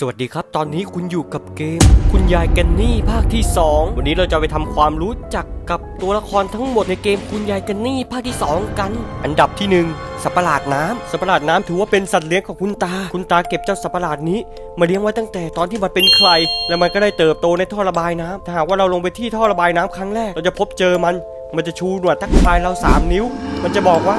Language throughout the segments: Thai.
สวัสดีครับ ตอนนี้คุณอยู่กับเกม คุณยายแกนนี่ภาคที่ 2 วันนี้เราจะไปทำความรู้จักกับตัวละครทั้งหมดในเกมคุณยายแกนนี่ภาคที่ 2 กัน อันดับที่ 1 สัตว์ประหลาดน้ำสัตว์ประหลาดน้ำถือว่าเป็นสัตว์เลี้ยงของคุณตา คุณตาเก็บเจ้าสัตว์ประหลาดนี้ มาเลี้ยงไว้ตั้งแต่ตอนที่มันเป็นใคร แล้วมันก็ได้เติบโตในท่อระบายน้ำถ้าหากว่าเราลงไปที่ท่อระบายน้ำครั้งแรก เราจะพบเจอมัน มันจะชูหนวดทักทายเราสามนิ้ว มันจะบอกว่า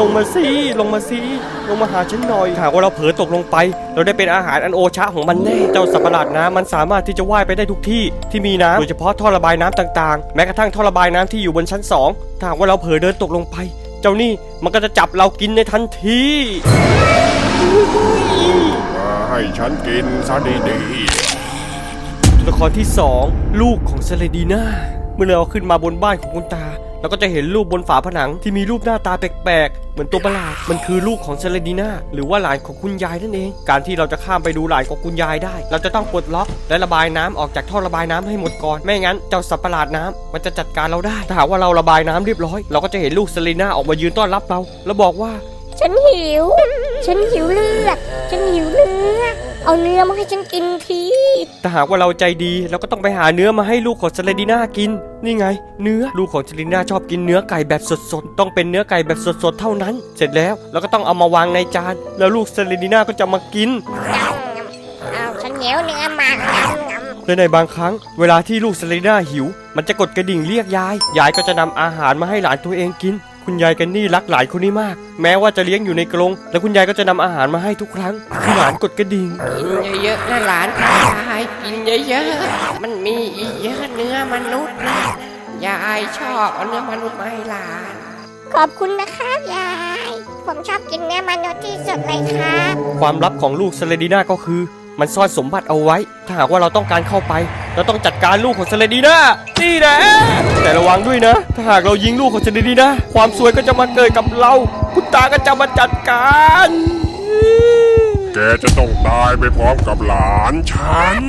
ลงมาสิลงมาสิลงมาหาฉันหน่อยหากว่าเราเผลอตกลงไป เราได้เป็นอาหารอันโอชะของมันแน่เจ้าสัตว์ประหลาดน้ำมันสามารถที่จะว่ายไปได้ทุกที่ที่มีน้ำโดยเฉพาะท่อระบายน้ำต่างๆ แม้กระทั่งท่อระบายน้ำที่อยู่บนชั้นสองถ้าหากว่าเราเผลอเดินตกลงไป เจ้านี่มันก็จะจับเรากินในทันทีมาให้ฉันกินซะดีตัวละครที่2ลูกของเซเลดีนา เมื่อเราขึ้นมาบนบ้านของคุณตาเราก็จะเห็นรูปบนฝาผนังที่มีรูปหน้าตาแปลกๆ เหมือนตัวประหลาด มันคือลูกของเซเลดีนาหรือว่าหลานของคุณยายนั่นเอง การที่เราจะข้ามไปดูหลานของคุณยายได้ เราจะต้องปลดล็อกและระบายน้ำออกจากท่อระบายน้ำให้หมดก่อน ไม่งั้นเจ้าสัตว์ประหลาดน้ำมันจะจัดการเราได้ ถ้าหากว่าเราระบายน้ำเรียบร้อย เราก็จะเห็นลูกเซเลดีนาออกมายืนต้อนรับเรา แล้วบอกว่า ฉันหิว ฉันหิวเลือด ฉันหิวเนื้อ เอาเนื้อมาให้ฉันกินทีถ้าหากว่าเราใจดีเราก็ต้องไปหาเนื้อมาให้ลูกของเซเลดีนากิน นี่ไง เนื้อลูกของเซเลดีนาชอบกินเนื้อไก่แบบสดๆ ต้องเป็นเนื้อไก่แบบสดๆ เท่านั้น เสร็จแล้วเราก็ต้องเอามาวางในจาน แล้วลูกเซเลดีนาก็จะมากินเอาฉันเหนียวเนื้อมากงำและในบางครั้งเวลาที่ลูกเซเลดีนาหิว มันจะกดกระดิ่งเรียกยาย ยายก็จะนำอาหารมาให้หลานตัวเองกิน คุณยายกันนี่รักหลานคนนี้มาก แม้ว่าจะเลี้ยงอยู่ในกรงแล้วคุณยายก็จะนำอาหารมาให้ทุกครั้งที่หลานกดกระดิ่ง กินเยอะๆนะหลานชายกินเยอะๆ มันมีอีกเยอะเนื้อมนุษย์นะยายชอบเอาเนื้อมนุษย์มาให้หลาน ขอบคุณนะครับยาย ผมชอบกินเนื้อมนุษย์ที่สุดเลยครับ ความลับของลูกเซเลดีนาก็คือ มันซ่อนสมบัติเอาไว้ ถ้าหากว่าเราต้องการเข้าไป เราต้องจัดการลูกของเซเลดีนานี่แหละแต่ระวังด้วยนะ ถ้าหากเรายิงลูกของเซเลดีนาความสวยก็จะมาเกิดกับเรา คุณตาก็จะมาจัดการๆแกจะต้องตายไปพร้อมกับหลานฉัน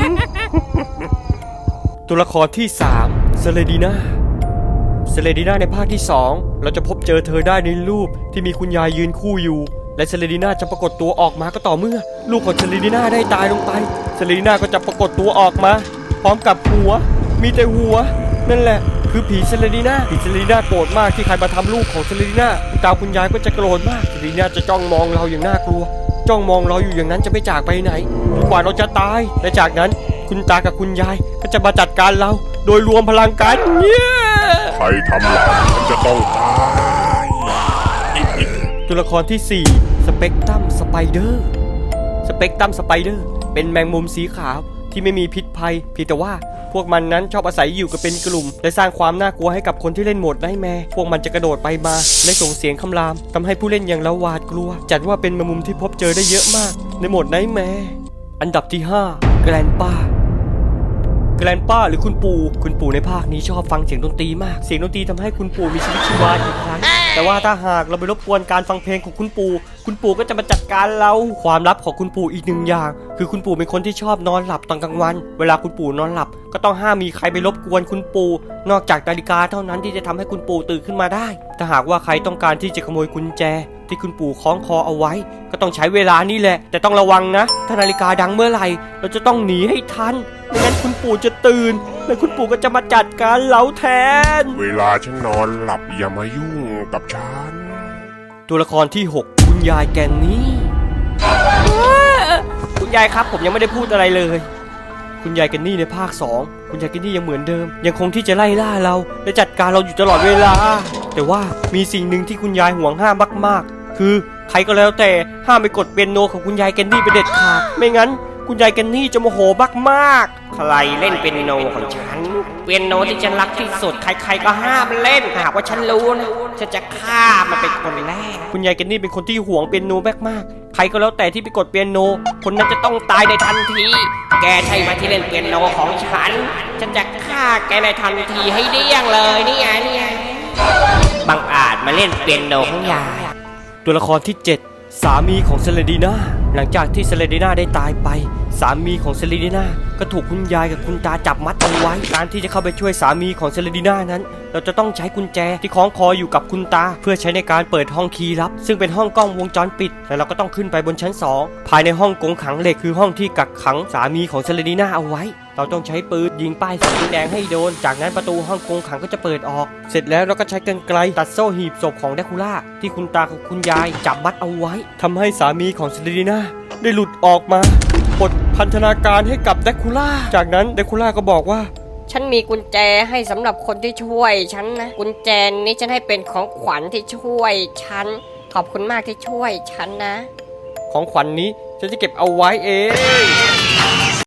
ตัวละครที่ 3 เซเลดีนาเซเลดีนาในภาคที่ 2 เราจะพบเจอเธอได้ในรูปที่มีคุณยายยืนคู่อยู่ และเซเลดีนาจะปรากฏตัวออกมาก็ต่อเมื่อ ลูกของเซเลดีนาได้ตายลงไป เซเลดีนาก็จะปรากฏตัวออกมา พร้อมกับหัว มีแต่หัว นั่นแหละ คือผีเซเลดีนาผีเซเลดีนาโกรธมากที่ใครมาทำลูกของเซเลดีนาคุณตาคุณยายก็จะโกรธมากเซเลดีนาจะจ้องมองเราอย่างน่ากลัว จ้องมองเราอยู่อย่างนั้นจะไม่จากไปไหนจนกว่าเราจะตายและจากนั้นคุณตากับคุณยายก็จะมาจัดการเรา โดยรวมพลังกันเนี่ยใครทำหลานฉันจะต้องตาย ตัวละครที่ 4 สเปกตรัมสไปเดอร์ สเปกตรัมสไปเดอร์ เป็นแมงมุมสีขาวที่ไม่มีพิษภัยเพียงแต่ว่าพวกมันนั้นชอบอาศัยอยู่กันเป็นกลุ่ม และสร้างความน่ากลัวให้กับคนที่เล่นโหมดไนท์แมร์พวกมันจะกระโดดไปมาและส่งเสียงคำรามทำให้ผู้เล่นอย่างเราหวาดกลัว จัดว่าเป็นแมงมุมที่พบเจอได้เยอะมาก ในโหมดไนท์แมร์อันดับที่ 5 แกรนป้า แกรนป้าหรือคุณปู่คุณปู่ในภาคนี้ชอบฟังเสียงดนตรีมาก เสียงดนตรีทำให้คุณปู่มีชีวิตชีวาอีกครั้ง แต่ว่าถ้าหากเราไปรบกวนการฟังเพลงของคุณปู่ คุณปู่ก็จะมาจัดการเรา ความลับของคุณปู่อีกหนึ่งอย่าง คือคุณปู่เป็นคนที่ชอบนอนหลับตอนกลางวัน เวลาคุณปู่นอนหลับ ก็ต้องห้ามมีใครไปรบกวนคุณปู่ นอกจากนาฬิกาเท่านั้นที่จะทำให้คุณปู่ตื่นขึ้นมาได้ ถ้าหากว่าใครต้องการที่จะขโมยกุญแจ ที่คุณปู่คล้องคอเอาไว้ ก็ต้องใช้เวลานี่แหละ แต่ต้องระวังนะ ถ้านาฬิกาดังเมื่อไหร่ เราจะต้องหนีให้ทัน ไม่งั้นคุณปู่จะตื่น และคุณปู่ก็จะมาจัดการเราแทน เวลาฉันนอนหลับอย่ามายุ่งกับฉัน ตัวละครที่ 6 คุณยายแกนนี่ คุณยายครับ ผมยังไม่ได้พูดอะไรเลย คุณยายกันนี่ในภาค 2 คุณยายกันนี่ยังเหมือนเดิม ยังคงที่จะไล่ล่าเรา และจัดการเราอยู่ตลอดเวลา แต่ว่ามีสิ่งหนึ่งที่คุณยายห่วงห้ามมาก ๆ คือใครก็แล้วแต่ห้ามไปกดเปียโนของคุณยายแกนนี่เป็นเด็ดขาด ไม่งั้น คุณยายแกนนี่จะโมโหมากๆ ใครเล่นเป็นโนของฉัน เป็นโนที่ฉันรักที่สุด ใครๆก็ห้ามเล่นหากว่าฉันรู้นะฉันจะฆ่ามันเป็นคนแรก คุณยายแกนนี่เป็นคนที่หวงเปียโนมากๆ ใครก็แล้วแต่ที่ไปกดเปียโน คนนั้นจะต้องตายในทันที แกใช่ไหมที่เล่นเปียโนของฉัน ฉันจะฆ่าแกในทันทีให้เดี้ยงเลยนี่ไงนี่ไงบังอาจมาเล่นเปียโนของยาย ตัวละครที่ 7 สามีของเซเลดีนาหลังจากที่เซเลดีนาได้ตายไป สามีของเซเลนีนาก็ถูกคุณยายกับคุณตาจับมัดเอาไว้ การที่จะเข้าไปช่วยสามีของเซเลนีนานั้น เราจะต้องใช้กุญแจที่คล้องคออยู่กับคุณตา เพื่อใช้ในการเปิดห้องคีย์ลับ ซึ่งเป็นห้องกล้องวงจรปิด และเราก็ต้องขึ้นไปบนชั้น 2 ภายในห้องกงขังเหล็กคือห้องที่กักขังสามีของเซเลนีนาเอาไว้ เราต้องใช้ปืนยิงป้ายสีแดงให้โดน จากนั้นประตูห้องกงขังก็จะเปิดออก เสร็จแล้วเราก็ใช้กรรไกรตัดโซ่หีบศพของแดคูล่าที่คุณตากับคุณยายจับมัดเอาไว้ทำให้สามีของเซเลนีนาได้หลุดออกมา ปลดพันธนาการให้กับแดคูล่า จากนั้นแดคูล่าก็บอกว่า ฉันมีกุญแจให้สำหรับคนที่ช่วยฉันนะ กุญแจนี้ฉันให้เป็นของขวัญที่ช่วยฉัน ขอบคุณมากที่ช่วยฉันนะ ของขวัญนนี้ฉันจะเก็บเอาไว้เอง